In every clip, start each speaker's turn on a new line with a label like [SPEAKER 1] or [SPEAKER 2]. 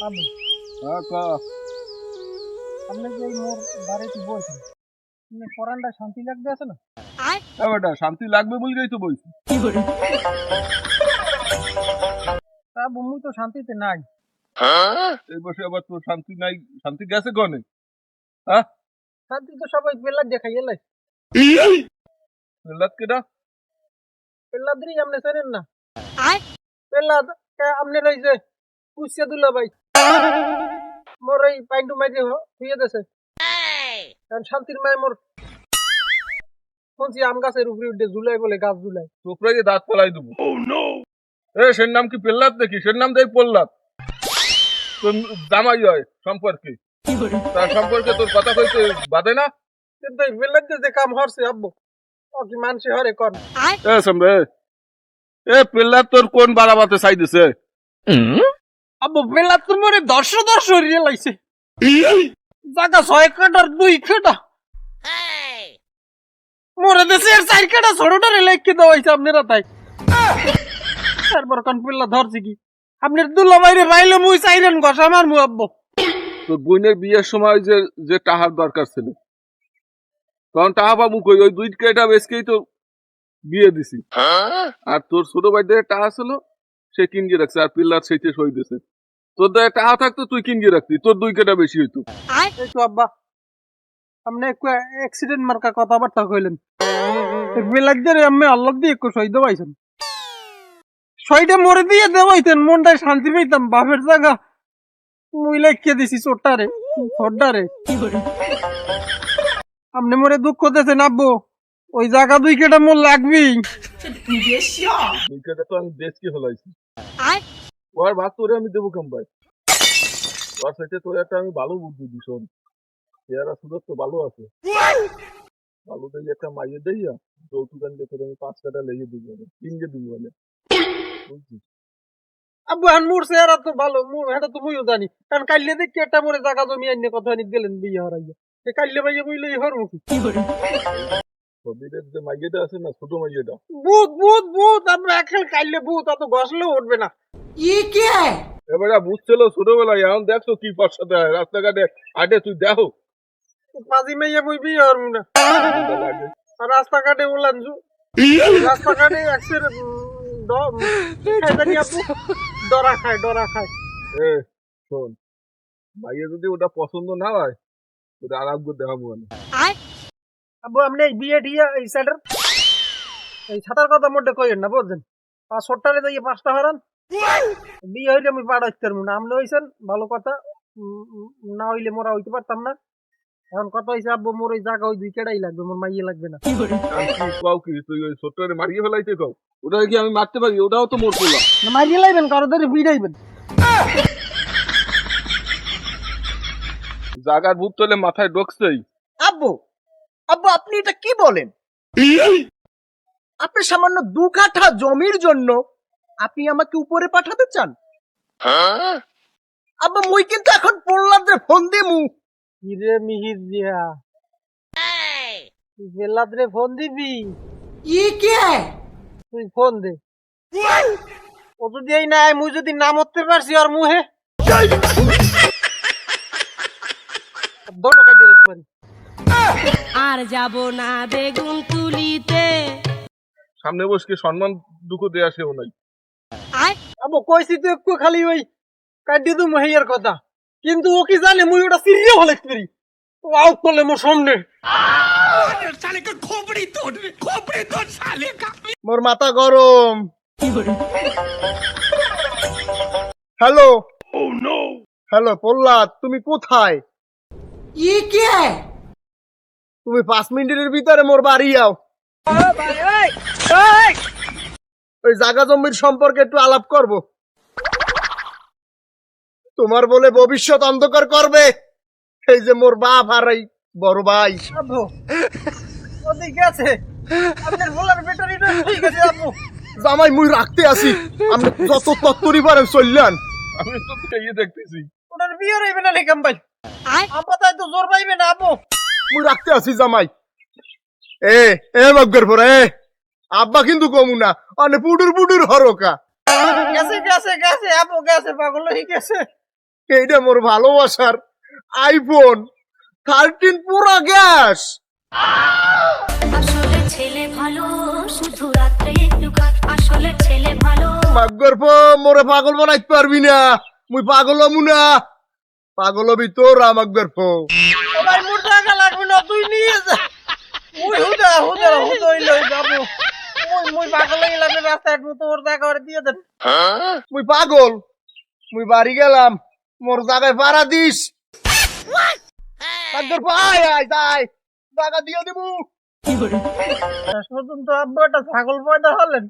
[SPEAKER 1] হ্যাঁ ক
[SPEAKER 2] আপনি যে মোর বাড়িতে বলছেন আপনি পরানটা শান্তি লাগবে আছে না?
[SPEAKER 1] হ্যাঁ বেটা শান্তি লাগবে বললেই তো বলছি
[SPEAKER 2] তা বমি তো শান্তিতে নাই।
[SPEAKER 1] এই বসে আবার তোর শান্তি নাই। শান্তি গেছে কনে?
[SPEAKER 2] শান্তি তো সবাই পেল্লার দেখাই এলাই
[SPEAKER 1] পেল্লাত কেটা
[SPEAKER 2] পেল্লাদ্রি আপনি চেনেন না? পেল্লাদ আপনি রয়েছে পুষিয়া দুলা ভাই মোর এই পাইন্টু মাইতে থুয়ে দেছে। শান্তির মায় মোর শুনছি আম গাছের উপরে উঠে জুলাই বলে গাছ জুলাই।
[SPEAKER 1] তোপরে যে দাঁত পালাই দেবো। এ সের নাম কি পেল্লাত দেখি সের নাম দেখ পল্লাত তোর জামাই হয় সম্পর্কে। তার সম্পর্কে তোর কথা কইতে বাদে না?
[SPEAKER 2] কিন্তু এই পেল্লার যে কাম হরছে আব্বু ও কি মানসি হরে কর
[SPEAKER 1] এ সম্বে এ পেল্লাত তোর কোন বাড়াবাতে চাই দিছে?
[SPEAKER 2] আব্বু পেল্লার তো মোরে দর্শ দর্শ রিয়ে লাইছে জায়গা ছয় কাটার দুই কাটা মোরে দেশে এর চার কাটা ছোটটা রে লেখকে দেওয়াইছে আপনারা তাই। তারপর কোন পিল্লা ধরছে কি? আপনার দুলা বাইরে রাইলে মুই চাইলেন ঘষা মার মু আব্বু
[SPEAKER 1] তোর বোনের বিয়ের সময় যে যে টাহার দরকার ছিল। তখন টাহা পাবো কই? ওই দুই কেটা বেসকেই তো বিয়ে দিছি। আর তোর ছোট ভাইদের টাহা ছিল সে কিনগিয়ে রাখছে আর পিল্লার সেইতে সই দিছে তোর দায় টাহা থাকতো তুই কিনগিয়ে রাখতি তোর দুই কেটা বেশি হইতো।
[SPEAKER 2] আব্বা। আপনি একটু অ্যাক্সিডেন্ট মার্কা কথাবার্তা কইলেন। আমি আল্লাহ দিয়ে একটু সই দেওয়াইছেন। সইটা মরে দিয়ে দেওয়াইতেন মনটায় শান্তি পেতাম বাপের জায়গা। মুই লেখিয়ে দিছি চোরটারে ছোটটারে আপনি মরে দুঃখ দিয়েছেন আব্বু। ওই জায়গা দুই কেটা মোর লাগবেই
[SPEAKER 1] দুই কেটা তো আমি দেশকে ওর ভাত তোরে আমি দেবো কেম ভাই? ওর সাথে তোর একটা আমি ভালো বুদ্ধি দিই শোন। চেহারা সুন্দর তো ভালো আছে। ভালো দেখে একটা মাইয়ে দেইয়া। যৌতুক আনলে তোর আমি পাঁচ কাটা লেগে দিব দিব মানে বুঝছিস?
[SPEAKER 2] আব্বু মোর চেহারা তো ভালো মোর এটা তো মুইও জানি। কারণ কাইলে দেখি একটা মরে জায়গা জমি আইনে কথা আনি দিলেন বিয়ে হরাইয়া। কাইলে ভাইয়া বইলে হর মুখি
[SPEAKER 1] সবিরের যে মাইয়েটা আছে না ছোট মাইয়েটা
[SPEAKER 2] ভূত ভূত ভূত! আমরা এখন কাইলে ভূত অত ঘষলেও উঠবে না।
[SPEAKER 1] এবারে বুঝছিল ছোটবেলায় এখন দেখছ কি হয় রাস্তাঘাটে। আটে তুই দেখো।
[SPEAKER 2] পাজি মেয়ে বই বিয়ে হরম না আর রাস্তাঘাটে বললাম রাস্তাঘাটে একসের ডরা খায় ডরা খায়।
[SPEAKER 1] এ শোন মাইয়ে যদি ওটা পছন্দ না হয় ওটা আরাম করে দেখাবো আমি
[SPEAKER 2] আব্বু আপনি এই বিয়ে টিয়ে এই সাইডের এই ছাতার কথা মধ্যে কইেন না বুঝছেন পাঁচ সত্তরে দিয়ে পাঁচটা হারান বিয়ে হইলে আমি পাড়াইতে পারব না আপনি হইছেন ভালো কথা না হইলে মোরা হইতে পারতাম না এখন কথা হয়েছে আব্বু মোর ওই জায়গা ওই দুই কেটাই লাগবে মোর মাইয়ে লাগবে না
[SPEAKER 1] আর কি তুই ওই ছোট্টরে মারিয়ে ফেলাইতে কও ওটা কি আমি মারতে পারি ওটাও তো মোর পোলা
[SPEAKER 2] না মাইয়ে লাইবেন কারও ধরে বিড়াইবেন
[SPEAKER 1] জাগার ভূত তোলে মাথায় ঢোকছেই
[SPEAKER 3] আব্বু আব্বু আপনি এটা কি বলেন? আপনি সামান্য দু কাঠা জমির জন্য আপনি আমাকে উপরে পাঠাতে চান? আব্বা মুই কিন্তু এখন পড়লাম ফোন দিমু।
[SPEAKER 2] হিরে মিহির দিয়া তুই বেলাদ রে ফোন দিবি?
[SPEAKER 3] ই কে?
[SPEAKER 2] তুই ফোন দে। ও যদি এই নাই মুই যদি নাম হতে পারছি আর মুহে।
[SPEAKER 4] যাব না বেগুন তুলিতে।
[SPEAKER 1] সামনে বসকে সম্মান দুঃখ দেয়া সেও নাই।
[SPEAKER 2] আবো কইছি তো একটু খালি ওই কাটি দু মহিয়ার কথা। কিন্তু ও কি জানে মুই ওটা সিরিয়া হলে পারি ও আউট করলে মোর সামনে।
[SPEAKER 3] মোর মাথা গরম। হ্যালো। হ্যালো প্রহ্লাদ তুমি কোথায়? ই কে? তুমি পাঁচ মিনিটের ভিতরে মোর বাড়ি যাও ওই জাগা জমির সম্পর্কে একটু আলাপ করব। তোমার বলে ভবিষ্যৎ অন্ধকার করবে। এই যে মোর বাপ আর এই বড় ভাই।
[SPEAKER 2] আবো আপনার বলার ব্যাটারিটা ঠিক আছে আপু
[SPEAKER 3] জামাই মুই রাখতে আসি। আমি যত তত্তরি পারেন চললেন
[SPEAKER 1] আমি তো ইয়ে দেখতেছি।
[SPEAKER 2] ওটার বিয়ে রইবে না লেখাম ভাই। আপা তাই তো জোর পাইবে না আপু
[SPEAKER 3] মুই রাখতে আসি জামাই। এ এ মগ্গর পরে এ আব্বা কিন্তু কমু না অনে পুডুর পুডুর হরকা।
[SPEAKER 2] গেছে গেছে গেছে আপু গেছে পাগল হয়ে গেছে।
[SPEAKER 3] এইটা মোর ভালোবাসার আইফোন থার্টিন পুরো গ্যাস।
[SPEAKER 5] আসলে ছেলে ভালো শুধু রাত্রে একটু কাজ আসলে ছেলে ভালো।
[SPEAKER 3] মাগ্গর পো মোরে পাগল বানাইতে পারবি না মুই পাগল হমু না। পাগল হবি তোর আমাগ্গর পো
[SPEAKER 2] ও ভাই মোর টাকা লাগবে না তুই নিয়ে যা। মুই হুদা হুদা হুদই লই যাব। মুই মুই পাগল হয়ে গেলাম রাস্তায় তোর টাকা করে দিয়ে দেন
[SPEAKER 3] মুই পাগল। মুই বাড়ি গেলাম। মোর জায়গায় ভাড়া দিস। মাগ্গর পো আয় আয়। যাই টাকা দিয়ে দেবো।
[SPEAKER 2] শুধু তো আব্বু একটা ছাগল পয়দা হলেন?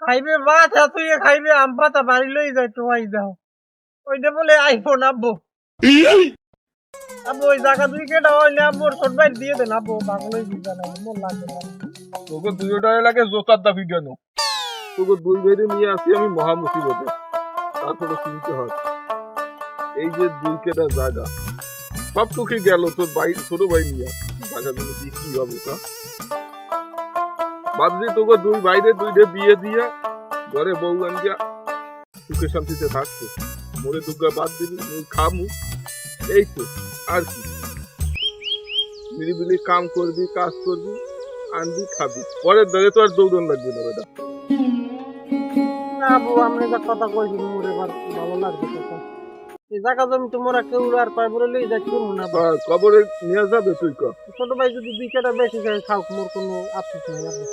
[SPEAKER 2] খাইবে ভাত তুই খাইবে আম পাতা বাড়ি লই যাই টোয়াই যাও ওইটা বলে আইফোন আব্বু। আব্বু ওই জায়গা তুই কেটা হইলে আব্বুর ছোট ভাই দিয়ে দেন, আব্বু পাগল হয়ে দিবে না মন লাগবে না
[SPEAKER 1] তোকে দুইটা এলাকে জোতার দাবি কেন তোকে দুই ভাইরে নিয়ে আসি আমি মহা মুসিবতে তারপরে শুনতে হয়। এই যে দুই কেটা জায়গা সব তোকে গেল তোর ভাই ছোট ভাই নিয়ে। জায়গা কি কি হবে তা বাদ দিয়ে তোকে দুই বাইরে দুইটা বিয়ে দিয়ে ঘরে বউ আনিয়া সুখে শান্তিতে থাকতো মরে দুর্গা বাদ দিবি খামু। এই তো আর কি। মিলিমিলি কাম করবি কাজ করবি আনবি খাবি। পরের ধরে তো আর দৌড়ন লাগবে না বেটা।
[SPEAKER 2] না আপনি যা কথা কইছি মোরে ভালো লাগবে কথা এই জায়গা জমি তো মোরা কেউ আর পাই বলে করব না।
[SPEAKER 1] কবরে নিয়ে যাবে তুই ক?
[SPEAKER 2] ছোট ভাই যদি দুই কেটা বেশি খাও মোর কোনো আফসোস নাই